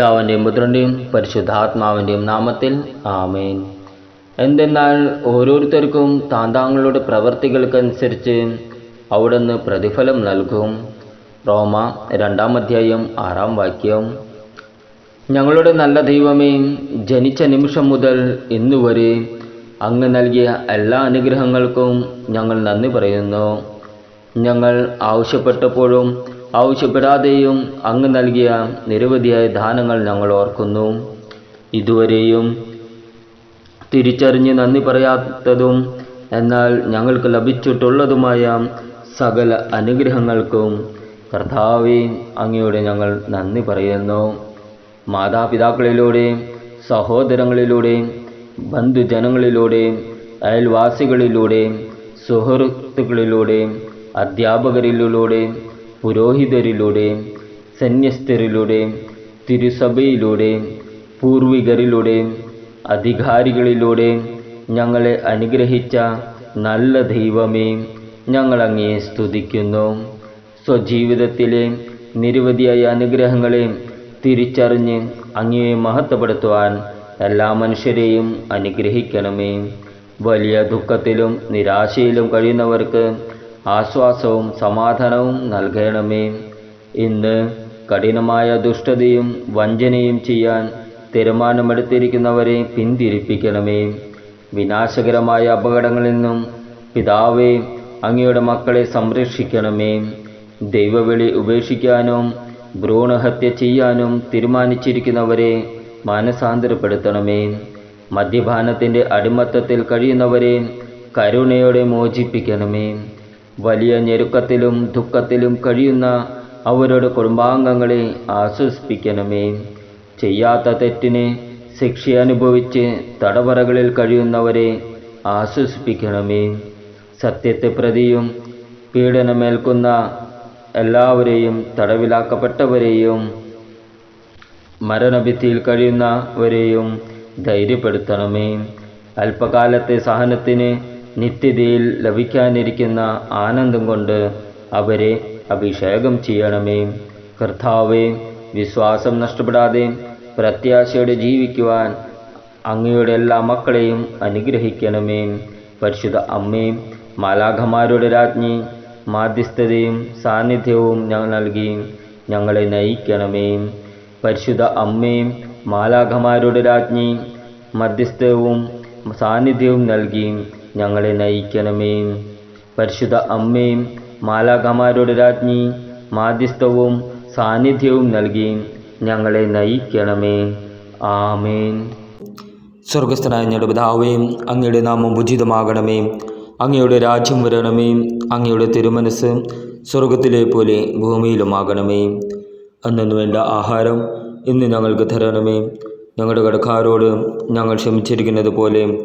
പിതാവിന്റെയും പുത്രന്റെയും പരിശുദ്ധാത്മാവിന്റെയും നാമത്തിൽ ആമേൻ. എന്തെന്നാൽ ഓരോരുത്തർക്കും താൻ താങ്കളുടെ പ്രവർത്തികൾക്കനുസരിച്ച് അവിടുന്ന് പ്രതിഫലം നൽകും. റോമ രണ്ടാം അധ്യായം ആറാം വാക്യം. ഞങ്ങളുടെ നല്ല ദൈവമേ ജനിച്ച നിമിഷം മുതൽ ഇന്നുവരെ അങ്ങ് നൽകിയ എല്ലാ അനുഗ്രഹങ്ങൾക്കും ഞങ്ങൾ നന്ദി പറയുന്നു. ഞങ്ങൾ ആവശ്യപ്പെട്ടപ്പോഴും ആവശ്യപ്പെടാതെയും അങ്ങ് നൽകിയ നിരവധിയായ ദാനങ്ങൾ ഞങ്ങൾ ഓർക്കുന്നു. ഇതുവരെയും തിരിച്ചറിഞ്ഞ് നന്ദി പറയാത്തതും എന്നാൽ ഞങ്ങൾക്ക് ലഭിച്ചിട്ടുള്ളതുമായ സകല അനുഗ്രഹങ്ങൾക്കും കർത്താവെ അങ്ങയോടെ ഞങ്ങൾ നന്ദി പറയുന്നു. മാതാപിതാക്കളിലൂടെ സഹോദരങ്ങളിലൂടെ ബന്ധുജനങ്ങളിലൂടെ അയൽവാസികളിലൂടെ സുഹൃത്തുക്കളിലൂടെ അധ്യാപകരിലൂടെ പുരോഹിതരിലൂടെ സന്യസ്തരിലൂടെ തിരുസഭയിലൂടെ പൂർവികരിലൂടെ അധികാരികളിലൂടെ ഞങ്ങളെ അനുഗ്രഹിച്ച നല്ല ദൈവമേ ഞങ്ങളങ്ങയെ സ്തുതിക്കുന്നു. സ്വജീവിതത്തിലെ നിരവധിയായ അനുഗ്രഹങ്ങളെ തിരിച്ചറിഞ്ഞ് അങ്ങയെ മഹത്വപ്പെടുത്തുവാൻ എല്ലാ മനുഷ്യരെയും അനുഗ്രഹിക്കണമേ. വലിയ ദുഃഖത്തിലും നിരാശയിലും കഴിയുന്നവർക്ക് ആശ്വാസവും സമാധാനവും നൽകണമേ. ഇന്ന് കഠിനമായ ദുഷ്ടതയും വഞ്ചനയും ചെയ്യാൻ തീരുമാനമെടുത്തിരിക്കുന്നവരെ പിന്തിരിപ്പിക്കണമേ. വിനാശകരമായ അപകടങ്ങളിൽ നിന്നും പിതാവേ അങ്ങയുടെ മക്കളെ സംരക്ഷിക്കണമേ. ദൈവവിളി ഉപേക്ഷിക്കാനും ഭ്രൂണഹത്യ ചെയ്യാനും തീരുമാനിച്ചിരിക്കുന്നവരെ മാനസാന്തരപ്പെടുത്തണമേ. മദ്യപാനത്തിന്റെ അടിമത്തത്തിൽ കഴിയുന്നവരെ കരുണയോടെ മോചിപ്പിക്കണമേ. വലിയ ഞെരുക്കത്തിലും ദുഃഖത്തിലും കഴിയുന്ന അവരുടെ കുടുംബാംഗങ്ങളെ ആശ്വസിപ്പിക്കണമേ. ചെയ്യാത്ത തെറ്റിന് ശിക്ഷ അനുഭവിച്ച് തടവറകളിൽ കഴിയുന്നവരെ ആശ്വസിപ്പിക്കണമേ. സത്യത്തെ പ്രതിയും പീഡനമേൽക്കുന്ന എല്ലാവരെയും തടവിലാക്കപ്പെട്ടവരെയും മരണഭിത്തിയിൽ കഴിയുന്നവരെയും ധൈര്യപ്പെടുത്തണമേ. അല്പകാലത്തെ സഹനത്തിന് നിത്യതയിൽ ലഭിക്കാനിരിക്കുന്ന ആനന്ദം കൊണ്ട് അവരെ അഭിഷേകം ചെയ്യണമേ. കർത്താവെ വിശ്വാസം നഷ്ടപ്പെടാതെ പ്രത്യാശയോടെ ജീവിക്കുവാൻ അങ്ങയുടെ എല്ലാ മക്കളെയും അനുഗ്രഹിക്കണമേ. പരിശുദ്ധ അമ്മേ മാലാഖമാരുടെ രാജ്ഞി മാധ്യസ്ഥതയും സാന്നിധ്യവും ഞങ്ങൾ നൽകി ഞങ്ങളെ നയിക്കണമേ. പരിശുദ്ധ അമ്മയും മാലാഖമാരുടെ രാജ്ഞി മധ്യസ്ഥവും സാന്നിധ്യവും നൽകി ഞങ്ങളെ നയിക്കണമേ. പരിശുദ്ധ അമ്മയും മാലാഖമാരുടെ രാജ്ഞി മാധ്യസ്ഥവും സാന്നിധ്യവും നൽകി ഞങ്ങളെ നയിക്കണമേ. ആമേൻ. സ്വർഗസ്ഥനായ ഞങ്ങളുടെ പിതാവേയും അങ്ങയുടെ നാമം ഉചിതമാകണമേ. അങ്ങയുടെ രാജ്യം വരണമേ. അങ്ങയുടെ തിരുമനസ് സ്വർഗത്തിലെ പോലെ ഭൂമിയിലുമാകണമേ. അന്നു വേണ്ട ആഹാരം ഇന്ന് ഞങ്ങൾക്ക് തരണമേ. ഞങ്ങളുടെ കടക്കാരോട് ഞങ്ങൾ ക്ഷമിച്ചിരിക്കുന്നത് പോലെ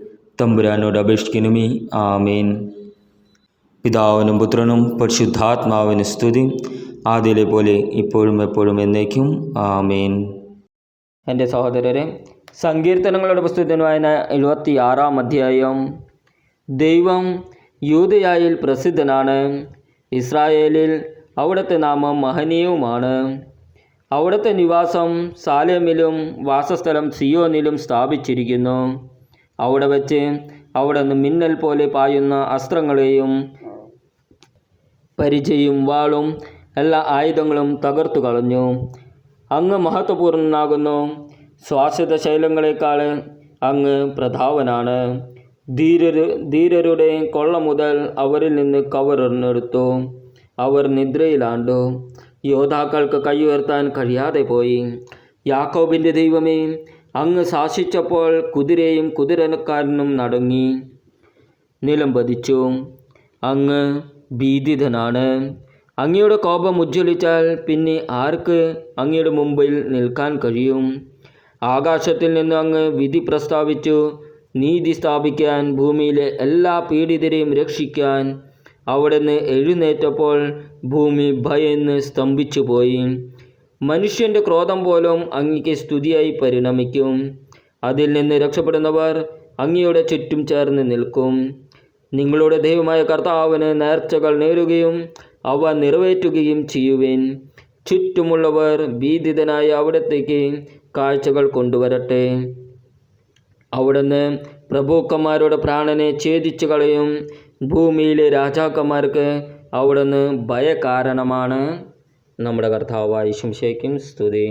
തമ്പുരാനോട് അപേക്ഷിക്കണമേ. ആമേൻ. പിതാവിനും പുത്രനും പരിശുദ്ധാത്മാവിന് സ്തുതി. ആദ്യയിലെ പോലെ ഇപ്പോഴും എപ്പോഴും എന്നേക്കും. ആമേൻ. എന്റെ സഹോദരരെ സങ്കീർത്തനങ്ങളുടെ പുസ്തകത്തിന് വായന എഴുപത്തി ആറാം അധ്യായം. ദൈവം യൂതയായിൽ പ്രസിദ്ധനാണ്. ഇസ്രായേലിൽ അവിടുത്തെ നാമം മഹനീയവുമാണ്. അവിടുത്തെ നിവാസം സാലേമിലും വാസസ്ഥലം സിയോനിലും സ്ഥാപിച്ചിരിക്കുന്നു. അവിടെ വെച്ച് അവിടെ നിന്ന് മിന്നൽ പോലെ പായുന്ന അസ്ത്രങ്ങളെയും പരിചയും വാളും എല്ലാ ആയുധങ്ങളും തകർത്തു കളഞ്ഞു. അങ്ങ് മഹത്വപൂർണനാകുന്നു ശ്വാസത ശൈലങ്ങളെക്കാൾ അങ്ങ് പ്രധാവനാണ് ധീരരു ധീരരുടെ കൊള്ള മുതൽ അവരിൽ നിന്ന് കവറിനെടുത്തു. അവർ നിദ്രയിലാണ്ടു. യോദ്ധാക്കൾക്ക് കൈയുയർത്താൻ കഴിയാതെ പോയി. യാക്കോബിന്റെ ദൈവമേ അങ്ങ് ശാസിച്ചപ്പോൾ കുതിരയും കുതിരക്കാരനും നടങ്ങി നിലം പതിച്ചു അങ്ങ് ഭീതിതനാണ്. അങ്ങയുടെ കോപം ഉജ്ജ്വലിച്ചാൽ പിന്നെ ആർക്ക് അങ്ങയുടെ മുമ്പിൽ നിൽക്കാൻ കഴിയും? ആകാശത്തിൽ നിന്ന് അങ്ങ് വിധി പ്രസ്താവിച്ചു നീതി സ്ഥാപിക്കാൻ ഭൂമിയിലെ എല്ലാ പീഡിതരെയും രക്ഷിക്കാൻ. അവിടുന്ന് എഴുന്നേറ്റപ്പോൾ ഭൂമി ഭയന്ന് സ്തംഭിച്ചു പോയി മനുഷ്യന്റെ ക്രോധം പോലും അങ്ങയ്ക്ക് സ്തുതിയായി പരിണമിക്കും. അതിൽ നിന്ന് രക്ഷപ്പെടുന്നവർ അങ്ങയുടെ ചുറ്റും ചേർന്ന് നിൽക്കും. നിങ്ങളുടെ ദൈവമായ കർത്താവിന് നേർച്ചകൾ നേരുകയും അവ നിറവേറ്റുകയും ചെയ്യുവിൻ. ചുറ്റുമുള്ളവർ ഭീതിതനായ അവിടത്തേക്ക് കാഴ്ചകൾ കൊണ്ടുവരട്ടെ. അവിടുന്ന് പ്രഭുക്കന്മാരുടെ പ്രാണനെ ഛേദിച്ചു കളയും. ഭൂമിയിലെ രാജാക്കന്മാർക്ക് അവിടുന്ന് ഭയകാരണമാണ്. നമ്മുടെ കർത്താവായ ശംശയ്ക്കും സ്തുതി.